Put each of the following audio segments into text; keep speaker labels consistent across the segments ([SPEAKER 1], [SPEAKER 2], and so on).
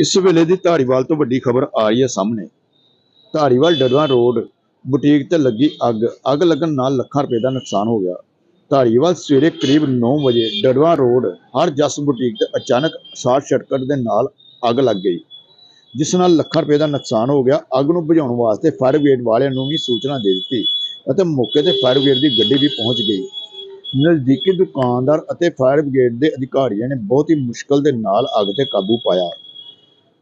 [SPEAKER 1] ਇਸ ਵੇਲੇ ਦੀ ਧਾਰੀਵਾਲ ਤੋਂ ਵੱਡੀ ਖਬਰ ਆ ਰਹੀ ਹੈ ਸਾਹਮਣੇ। ਧਾਰੀਵਾਲ ਡੜਵਾ ਰੋਡ ਬੁਟੀਕ ਤੇ ਲੱਗੀ ਅੱਗ। ਅੱਗ ਲੱਗਣ ਨਾਲ ਲੱਖਾਂ ਰੁਪਏ ਦਾ ਨੁਕਸਾਨ ਹੋ ਗਿਆ। ਧਾਰੀਵਾਲ ਸਵੇਰੇ ਕਰੀਬ 9 ਵਜੇ ਡੜਵਾ ਰੋਡ ਹਰ ਜਸ ਬੁਟੀਕ ਤੇ ਅਚਾਨਕ ਸ਼ਾਰਟ ਸਰਕਟ ਦੇ ਨਾਲ ਅੱਗ ਲੱਗ ਗਈ, ਜਿਸ ਨਾਲ ਲੱਖਾਂ ਰੁਪਏ ਦਾ ਨੁਕਸਾਨ ਹੋ ਗਿਆ। ਅੱਗ ਨੂੰ ਬੁਝਾਉਣ ਵਾਸਤੇ ਫਾਇਰ ਬ੍ਰਿਗੇਡ ਵਾਲਿਆਂ ਨੂੰ ਵੀ ਸੂਚਨਾ ਦੇ ਦਿੱਤੀ ਅਤੇ ਮੌਕੇ ਤੇ ਫਾਇਰ ਬ੍ਰਿਗੇਡ ਦੀ ਗੱਡੀ ਵੀ ਪਹੁੰਚ ਗਈ। ਨਜ਼ਦੀਕੀ ਦੁਕਾਨਦਾਰ ਅਤੇ ਫਾਇਰ ਬ੍ਰਿਗੇਡ ਦੇ ਅਧਿਕਾਰੀਆਂ ਨੇ ਬਹੁਤ ਹੀ ਮੁਸ਼ਕਲ ਦੇ ਨਾਲ ਅੱਗ ਤੇ ਕਾਬੂ ਪਾਇਆ।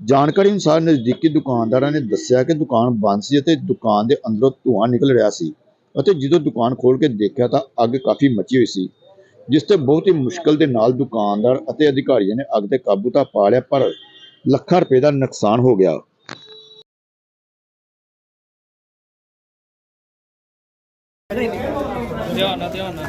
[SPEAKER 1] ਜਾਣਕਾਰੀ ਅਨੁਸਾਰ ਨਜ਼ਦੀਕੀ ਦੁਕਾਨਦਾਰਾਂ ਨੇ ਦੱਸਿਆ ਕਿ ਦੁਕਾਨ ਬੰਦ ਸੀ ਅਤੇ ਦੁਕਾਨ ਦੇ ਅੰਦਰੋਂ ਧੂੰਆਂ ਨਿਕਲ ਰਿਹਾ ਸੀ ਅਤੇ ਜਦੋਂ ਦੁਕਾਨ ਖੋਲ੍ਹ ਕੇ ਦੇਖਿਆ ਤਾਂ ਅੱਗ ਕਾਫੀ ਮੱਚੀ ਹੋਈ ਸੀ ਜਿਸ ਤੇ ਬਹੁਤ ਹੀ ਮੁਸ਼ਕਲ ਦੇ ਨਾਲ ਦੁਕਾਨਦਾਰ ਅਤੇ ਅਧਿਕਾਰੀਆਂ ਨੇ ਅੱਗ ਤੇ ਕਾਬੂ ਤਾਂ ਪਾ ਲਿਆ ਪਰ ਲੱਖਾਂ ਰੁਪਏ ਦਾ ਨੁਕਸਾਨ ਹੋ ਗਿਆ।
[SPEAKER 2] ਧਿਆਨ ਨਾਲ ਧਿਆਨ ਨਾਲ।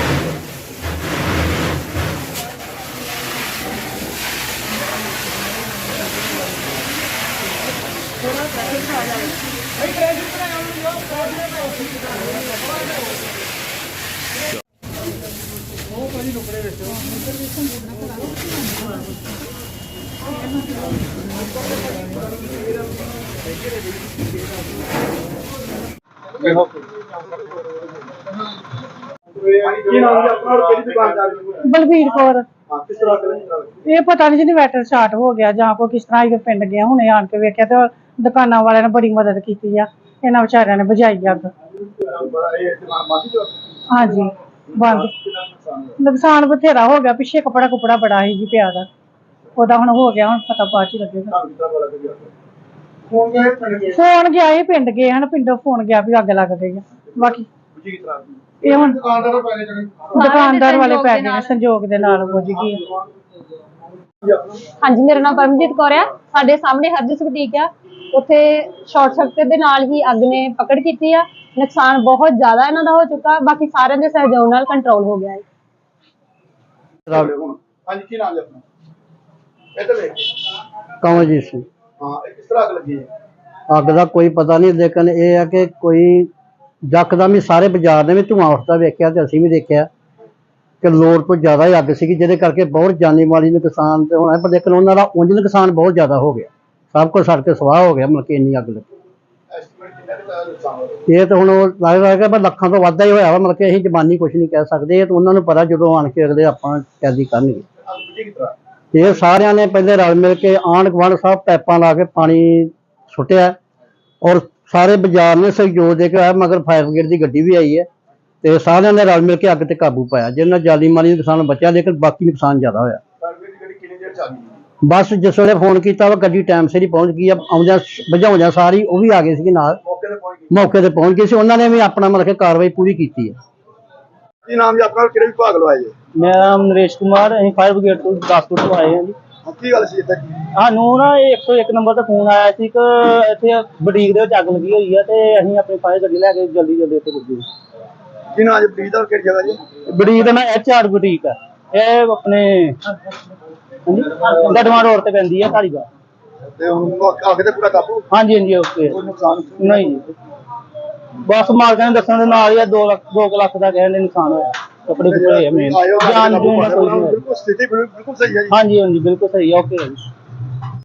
[SPEAKER 3] ਕੀ ਨਾਮ ਜੀ ਆਪਣਾ ਔਰ ਕਿਹੜੀ ਦੁਕਾਨ ਚੱਲ ਰਹੀ ਹੈ
[SPEAKER 4] ਬਲਵੀਰ ਕੌਰ।
[SPEAKER 3] ਹਾਂ ਕਿਸ ਤਰ੍ਹਾਂ ਕरेंगे
[SPEAKER 4] ਇਹ ਪਤਾ ਨਹੀਂ ਜਿਹਨੇ ਵੈਟਰ ਸਟਾਰਟ ਹੋ ਗਿਆ ਜਾਂ ਕੋਈ ਕਿਸ ਤਰ੍ਹਾਂ ਇਹ ਪਿੰਡ ਗਿਆ ਹੁਣੇ ਆਣ ਕੇ ਵੇਖਿਆ ਤੇ ਦੁਕਾਨਾਂ ਵਾਲਿਆਂ ਨੇ ਬੜੀ ਮਦਦ ਕੀਤੀ ਆ। ਇਹਨਾਂ ਵਿਚਾਰਿਆਂ ਨੇ ਬੁਝਾਈ ਅੱਗ। ਹਾਂਜੀ। ਬੰਦ।
[SPEAKER 3] ਨੁਕਸਾਨ
[SPEAKER 4] ਬਥੇਰਾ ਹੋ ਗਿਆ ਪਿੱਛੇ ਕਪੜਾ ਕੁਪੜਾ ਬੜਾ ਸੀ ਜੀ ਪਿਆ ਦਾ। ਉਹਦਾ ਹੁਣ ਹੋ ਗਿਆ ਹੁਣ ਪਤਾ ਬਾਅਦ ਚ ਹੀ ਲੱਗੇਗਾ
[SPEAKER 3] ਫੋਨ ਗਏ ਪਿੰਡ ਗਏ
[SPEAKER 4] ਫੋਨ ਗਿਆ ਇਹ ਪਿੰਡ ਗਏ ਹਨ ਪਿੰਡੋਂ ਫੋਨ ਗਿਆ ਵੀ ਅੱਗ ਲੱਗ ਗਈ ਆ। ਬਾਕੀ
[SPEAKER 3] ਤਰ੍ਹਾਂ
[SPEAKER 4] ਇਹ ਹੁਣ
[SPEAKER 3] ਦੁਕਾਨਦਾਰ
[SPEAKER 4] ਵਾਲੇ ਪੈ ਗਏ ਨੇ ਸੰਜੋਗ ਦੇ ਨਾਲ ਬੁਝ ਗਈ।
[SPEAKER 5] ਹਾਂਜੀ ਮੇਰਾ ਨਾਮ ਪਰਮਜੀਤ ਕੌਰ ਆ। ਸਾਡੇ ਸਾਹਮਣੇ ਹਰਜਸ ਬੁਟੀਕ ਆ। ਉੱਥੇ ਸ਼ਾਰਟ ਸਰਕਟ ਦੇ ਨਾਲ ਹੀ ਅੱਗ ਨੇ ਪਕੜ ਕੀਤੀ ਆ। ਨੁਕਸਾਨ ਬਹੁਤ ਜ਼ਿਆਦਾ ਇਹਨਾਂ ਦਾ ਹੋ ਚੁੱਕਾ ਬਾਕੀ ਸਾਰਿਆਂ ਦੇ ਸਹਿਯੋਗ ਨਾਲ ਕੰਟਰੋਲ ਹੋ ਗਿਆ ਹੈ।
[SPEAKER 3] ਹੁਣ ਹਾਂਜੀ ਕੀ ਨਾਮ ਜੀ ਆਪਣਾ? ਇੱਧਰ ਦੇਖ।
[SPEAKER 6] ਕਮਲਜੀਤ ਸਿੰਘ।
[SPEAKER 3] ਹਾਂ ਇਹ ਕਿਸ ਤਰ੍ਹਾਂ ਅੱਗ ਲੱਗੀ ਹੈ?
[SPEAKER 6] ਅੱਗ ਦਾ ਕੋਈ ਪਤਾ ਨਹੀਂ ਲੇਕਿਨ ਇਹ ਆ ਕਿ ਕੋਈ ਯਕਦਮ ਹੀ ਸਾਰੇ ਬਾਜ਼ਾਰ ਦੇ ਵਿੱਚ ਧੂੰਆਂ ਉੱਠਦਾ ਵੇਖਿਆ ਤੇ ਅਸੀਂ ਵੀ ਦੇਖਿਆ ਕਿ ਲੋੜ ਤੋਂ ਜ਼ਿਆਦਾ ਹੀ ਅੱਗ ਸੀਗੀ ਜਿਹਦੇ ਕਰਕੇ ਬਹੁਤ ਜਾਨੀ ਮਾਲੀ ਨੁਕਸਾਨ ਤੇ ਹੋਣਾ ਪਰ ਲੇਕਿਨ ਉਹਨਾਂ ਦਾ ਉਂਝ ਨੁਕਸਾਨ ਬਹੁਤ ਜ਼ਿਆਦਾ ਹੋ ਗਿਆ। ਸਭ ਕੁਝ ਸੜ ਕੇ ਸਵਾਹ ਹੋ ਗਿਆ, ਮਤਲਬ ਇੰਨੀ ਅੱਗ ਲੱਗੀ। ਇਹ ਤਾਂ ਹੁਣ ਉਹ ਲੱਗਦਾ ਕਿ ਪਰ ਲੱਖਾਂ ਤੋਂ ਵੱਧ ਹੀ ਹੋਇਆ ਵਾ, ਮਤਲਬ ਅਸੀਂ ਜ਼ਬਾਨੀ ਕੁਝ ਨਹੀਂ ਕਹਿ ਸਕਦੇ, ਇਹ ਤਾਂ ਉਹਨਾਂ ਨੂੰ ਪਤਾ ਜਦੋਂ ਆਣ ਕੇ ਅਗਲੇ ਆਪਾਂ ਕੈਦੀ ਕਰਨਗੇ। ਇਹ ਸਾਰਿਆਂ ਨੇ ਪਹਿਲੇ ਰਲ ਮਿਲ ਕੇ ਆਂਢ ਗੁਆਂਢ ਸਭ ਪੈਪਾਂ ਲਾ ਕੇ ਪਾਣੀ ਸੁੱਟਿਆ। ਔਰ ਸਾਰੇ ਬਾਜ਼ਾਰ ਨੇ ਸਹਿਯੋਗ ਦੇ ਕੇ ਆਇਆ, ਮਗਰ ਫਾਇਰ ਬ੍ਰਿਗੇਡ ਦੀ ਗੱਡੀ ਵੀ ਆਈ ਹੈ। ਤੇ ਸਾਰਿਆਂ ਨੇ ਰਲ ਮਿਲ ਕੇ ਅੱਗ ਤੇ ਕਾਬੂ ਪਾਇਆ। ਜਿਹਨਾਂ ਜਾਲੀ ਮਾਲੀ ਨੁਕਸਾਨ ਬਚਿਆ, ਲੇਕਿਨ ਬਾਕੀ ਨੁਕਸਾਨ ਜ਼ਿਆਦਾ ਹੋਇਆ।
[SPEAKER 3] ਦੀ
[SPEAKER 6] ਬਸ ਜਿਸ ਵੇਲੇ ਫੋਨ ਕੀਤਾ ਵਾ ਗੱਡੀ ਟਾਈਮ ਸਿਰ ਹੀ ਪਹੁੰਚ ਗਈ ਆ ਆਉਂਦਿਆਂ ਬੁਝਾਉਂਦਿਆਂ ਸਾਰੀ ਉਹ ਵੀ ਆ ਗਏ ਸੀਗੇ ਨਾਲ।
[SPEAKER 3] ਮੌਕੇ ਤੇ ਪਹੁੰਚ
[SPEAKER 6] ਗਏ। ਸੀ ਉਹਨਾਂ ਨੇ ਵੀ ਆਪਣਾ ਮਤਲਬ ਕਿ ਕਾਰਵਾਈ ਪੂਰੀ ਕੀਤੀ ਹੈ
[SPEAKER 3] ਕੀ ਨਾਮ ਜੀ ਆਪਣਾ ਕਿਹੜੇ ਵਿਭਾਗ ਲਵਾਏ ਜੀ
[SPEAKER 2] ਮੇਰਾ ਨਾਮ ਨਰੇਸ਼ ਕੁਮਾਰ ਅਸੀਂ ਫਾਇਰ ਬ੍ਰਿਗੇਡ ਤੋਂ ਗੁਰਦਾਸਪੁਰ ਤੋਂ ਆਏ ਹਾਂ ਜੀ।
[SPEAKER 3] ਕੀ ਗੱਲ ਸੀ ਇੱਥੇ?
[SPEAKER 2] ਸਾਨੂੰ ਨਾ ਇਹ 101 ਨੰਬਰ ਤੇ ਫੋਨ ਆਇਆ ਸੀ ਕਿ ਇੱਥੇ ਬੁਟੀਕ ਦੇ ਵਿੱਚ ਅੱਗ ਲੱਗੀ ਹੋਈ ਆ ਤੇ ਅਸੀਂ ਆਪਣੀ ਫਾਇਰ ਗੱਡੀ ਲੈ ਕੇ ਜਲਦੀ ਜਲਦੀ ਉੱਥੇ ਪੁੱਜੇ।
[SPEAKER 3] ਕੀ ਨਾਮ ਜੀ ਬਰੀਦ ਔਰ ਕਿਹੜੀ ਜਗ੍ਹਾ ਜੀ?
[SPEAKER 2] ਬੁਟੀਕ ਦਾ ਨਾਂ ਐਚ ਆਰ ਬੁਟੀਕ ਆ। ਇਹ ਆਪਣੇ ਗੜਵਾ ਰੋਡ ਤੇ ਪੈਂਦੀ ਆ ਧਾਰੀਵਾਲ
[SPEAKER 3] ਤੇ ਹੁਣ ਅੱਗ ਤੇ ਪੂਰਾ ਕਾਬੂ?
[SPEAKER 2] ਹਾਂਜੀ ਹਾਂਜੀ ਓਕੇ।
[SPEAKER 3] ਕੋਈ ਨੁਕਸਾਨ
[SPEAKER 2] ਨਹੀਂ। ਜੀ। ਬਸ ਮਾਲਕਾਂ ਨੇ ਦੱਸਣ ਦੇ ਨਾਲ ਹੀ 2 ਲੱਖ 2 ਲੱਖ ਦਾ ਕਹਿੰਦੇ ਨੁਕਸਾਨ ਹੋਇਆ। ਕੱਪੜੇ ਕੁਪੜੇ ਮੇਨ ਜਾਨ ਜੂਨ ਦਾ ਕੋਈ ਨਹੀਂ ਹੋਇਆ।
[SPEAKER 3] ਬਿਲਕੁਲ ਸਥਿਤੀ ਬਿਲਕੁਲ ਬਿਲਕੁਲ ਸਹੀ ਹੈ ਜੀ।
[SPEAKER 2] ਹਾਂਜੀ ਹਾਂਜੀ ਬਿਲਕੁਲ ਸਹੀ ਓਕੇ ਜੀ।